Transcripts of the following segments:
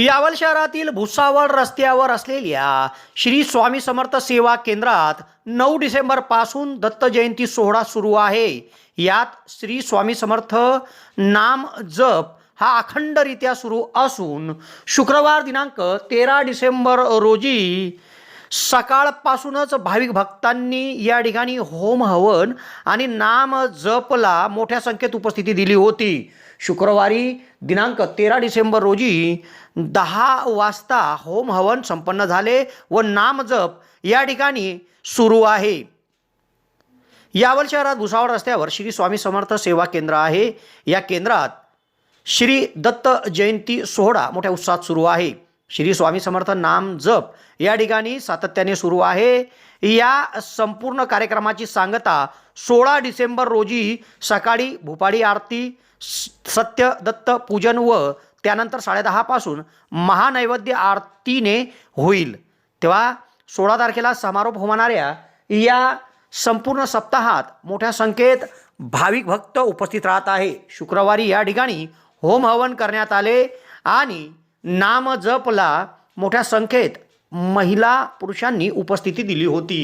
यावल शहरातील भुसावळ रस्त्यावर असलेल्या श्री स्वामी समर्थ सेवा केंद्रात नऊ डिसेंबरपासून दत्त जयंती सोहळा सुरू आहे. यात श्री स्वामी समर्थ नाम जप हा अखंडरित्या सुरू असून शुक्रवार दिनांक तेरा डिसेंबर रोजी सकाळपासूनच भाविक भक्तांनी या ठिकाणी होम हवन आणि नाम जपला मोठ्या संख्येत उपस्थिती दिली होती. शुक्रवारी दिनांक तेरा डिसेंबर रोजी दहा वाजता होम हवन संपन्न झाले व नाम जप या ठिकाणी सुरू आहे. यावल शहरात भुसावळ रस्त्यावर श्री स्वामी समर्थ सेवा केंद्र आहे. या केंद्रात श्री दत्त जयंती सोहळा मोठ्या उत्साहात सुरू आहे. श्री स्वामी समर्थ नाम जप या ठिकाणी सातत्याने सुरू आहे. या संपूर्ण कार्यक्रमाची सांगता सोळा डिसेंबर रोजी सकाळी भुपाळी आरती सत्यदत्त सत्य दत्त पूजन व त्यानंतर साडेदहापासून महानैवेद्य आरतीने होईल. तेव्हा सोळा तारखेला समारोप होणाऱ्या या संपूर्ण सप्ताहात मोठ्या संख्येत भाविक भक्त उपस्थित राहत आहे. शुक्रवारी या ठिकाणी होम हवन करण्यात आले आणि नाम जपला मोठ्या संख्येत महिला पुरुषांनी उपस्थिती दिली होती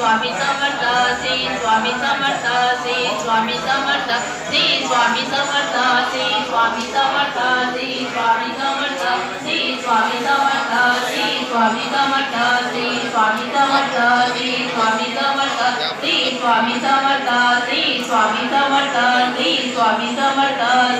स्वामी समर्थ श्री स्वामी समर्थ श्री स्वामी समर्थ श्री स्वामी समर्थ श्री स्वामी समर्थ श्री स्वामी समर्थ श्री स्वामी समर्थ श्री स्वामी समर्थ श्री स्वामी समर्थ श्री स्वामी समर्थ श्री स्वामी समर्थ श्री स्वामी समर्थ श्री स्वामी समर्थ